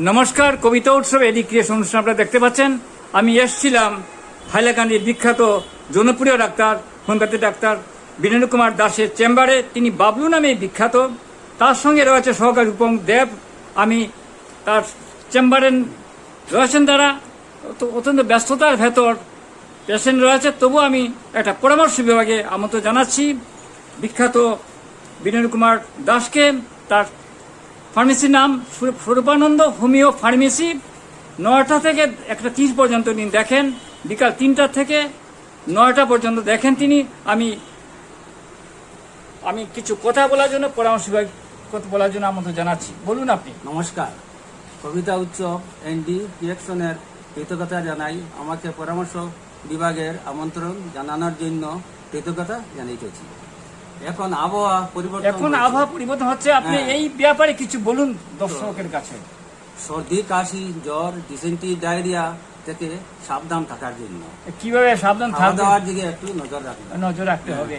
নমস্কার, কবিতা উৎসব এডি ক্রিয়েশন অনুষ্ঠান আপনারা দেখতে পাচ্ছেন। আমি এসছিলাম হাইলাকান্দির বিখ্যাত জনপ্রিয় ডাক্তার হোমিওপ্যাথি ডাক্তার বীরেন্দ্র কুমার দাসের চেম্বারে। তিনি বাবলু নামে বিখ্যাত। তার সঙ্গে রয়েছে সহকারী রূপম দেব। আমি তার চেম্বারে রয়েছেন তারা। অত্যন্ত ব্যস্ততার ভেতর পেশেন্ট রয়েছে। তবু আমি একটা পরামর্শ বিভাগে আমন্ত্রণ জানাচ্ছি। বিখ্যাত বীরেন্দ্র কুমার দাসকে, তার ফার্মেসির নাম স্বরূপ- স্বরূপানন্দ হোমিও ফার্মেসি। নয়টা থেকে একটা তিরিশ পর্যন্ত তিনি দেখেন। বিকাল তিনটা থেকে নয়টা পর্যন্ত দেখেন তিনি। আমি আমি কিছু কথা বলার জন্য, পরামর্শ কথা বলার জন্য আমন্ত্রণ জানাচ্ছি। বলুন আপনি। নমস্কার। কবিতা উৎসব এনডি ডিরেকশনের কৃতজ্ঞতা জানাই। আমাকে পরামর্শ বিভাগের আমন্ত্রণ জানানোর জন্য কৃতজ্ঞতা জানাইতেছি এখন আবহাওয়া পরিবর্তন এখন আবহাওয়া পরিবর্তন হচ্ছে আপনি হ্যাঁ। এই ব্যাপারে কিছু বলুন দর্শকের কাছে। সর্দি কাশি জ্বর ডিসেন্ট্রি ডায়রিয়া থেকে সাবধান থাকার জন্য। কীভাবে সাবধান দাওয়ার দিকে একটু নজর রাখবেন। নজর রাখতে হবে।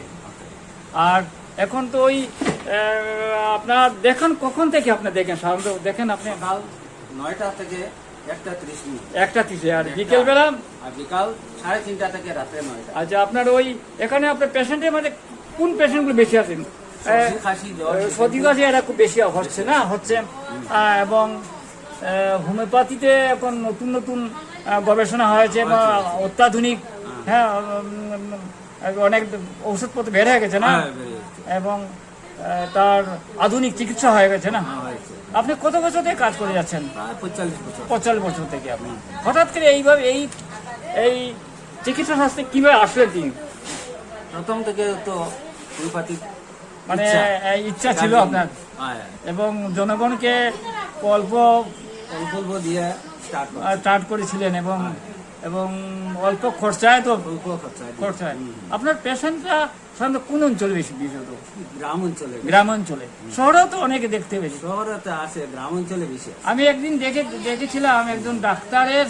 আর এখন তো ওই আপনার দেখেন কখন থেকে আপনি দেখেন? সাধারণত দেখেন আপনি। সকাল নয়টা থেকে একটা ত্রিশ মিনিট। একটা তিসে আর বিকেলবেলা? আর বিকাল সাড়ে তিনটা থেকে রাত্রে নয়টা। আচ্ছা আপনার ওই এখানে আপনার পেশেন্টের মধ্যে কোন পেশেন্টগুলো বেশি আছেন সর্দি কাশি এটা খুব বেশি হচ্ছে না হচ্ছে এবং হোমিওপ্যাথিতে এখন নতুন নতুন গবেষণা হয়েছে বা অত্যাধুনিক হ্যাঁ। অনেক ওষুধপত্র বের হয়ে গেছে না? হ্যাঁ। এবং তার আধুনিক চিকিৎসা হয়ে গেছে না? হ্যাঁ, আপনি কত বছর থেকে কাজ করে যাচ্ছেন? পঁয়তাল্লিশ বছর। থেকে আপনি। হঠাৎ করে এইভাবে এই এই চিকিৎসা শাস্ত্রে কীভাবে আসলেন তিনি? প্রথম থেকে তো মানে ইচ্ছা। ছিল আপনার। এবং জনগণকে অল্প অল্প দিয়ে স্টার্ট করেছিলেন এবং এবং অল্প খরচায় তো অল্প খরচায় আপনার পেশেন্টরা সাধারণত কোন অঞ্চলে বেশি বিশেষত? গ্রাম অঞ্চলে গ্রাম অঞ্চলে শহরেও তো অনেকে দেখতে বেশি। শহরে তো আছে গ্রাম অঞ্চলে বেশি আমি একদিন দেখে দেখেছিলাম একজন ডাক্তারের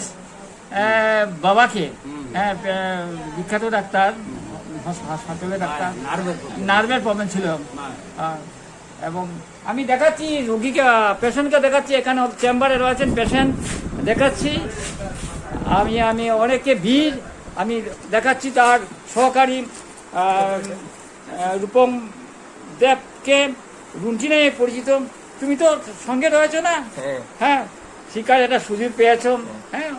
বাবাকে। হ্যাঁ বিখ্যাত ডাক্তার। হাসপাতালে ডাক্তার। নার্ভের প্রবলেম। ছিল। এবং আমি দেখাচ্ছি রোগীকে পেশেন্টকে দেখাচ্ছি এখানে চেম্বারে রয়েছেন পেশেন্ট দেখাচ্ছি। আমি আমি অনেকে ভিড় আমি দেখাচ্ছি তার সহকারী রূপম দেবকে রুঞ্চি নামে পরিচিত। তুমি তো সঙ্গে রয়েছো না? হ্যাঁ। হ্যাঁ শিকার একটা সুযোগ পেয়েছ। হ্যাঁ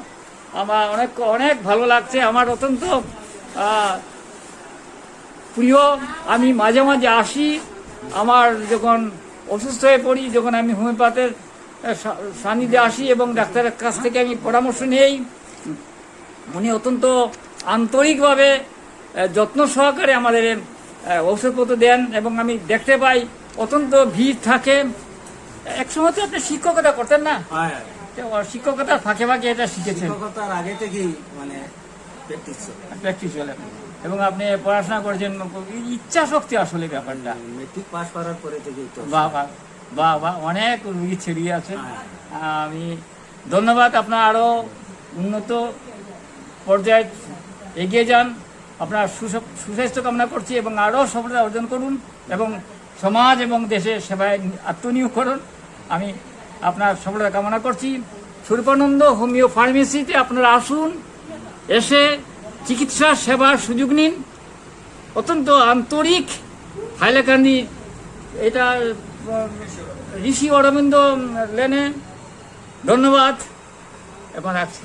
আমার অনেক অনেক ভালো লাগছে আমার অত্যন্ত প্রিয় আমি মাঝে মাঝে আসি আমার যখন অসুস্থ হয়ে পড়ি যখন আমি হোমিওপ্যাথের সান্নিধ্যে আসি এবং ডাক্তারের কাছ থেকে আমি পরামর্শ নেই উনি অত্যন্ত আন্তরিকভাবে যত্ন সহকারে আমাদের ঔষধপত্র দেন এবং আমি দেখতে পাই অত্যন্ত ভিড় থাকে। একসময় তো আপনি শিক্ষকতা করতেন না? হ্যাঁ শিক্ষকতার ফাঁকে ফাঁকে এটা শিখেছেন। শিক্ষকতার আগে থেকেই মানে প্র্যাকটিস প্র্যাকটিস হলে এবং আপনি পড়াশোনা করেছেন ইচ্ছা শক্তি আসলে ব্যাপারটা। মেট্রিক পাস করার পরে থেকেই তো বা বা অনেক রুগী ছড়িয়ে আছে হ্যাঁ। আমি ধন্যবাদ আপনার আরও উন্নত পর্যায়ে এগিয়ে যান। আপনার সুস- সুস্বাস্থ্য কামনা করছি এবং আরও সফলতা অর্জন করুন এবং সমাজ এবং দেশের সেবায় আত্মনিয়োগ করুন। আমি আপনার সফলতা কামনা করছি। স্বরূপানন্দ হোমিও ফার্মেসিতে আপনারা আসুন এসে চিকিৎসা সেবার সুযোগ নিন। অত্যন্ত আন্তরিক হাইলাকান্দি এটা ঋষি অরবিন্দ লেনে ধন্যবাদ। এখন রাখছি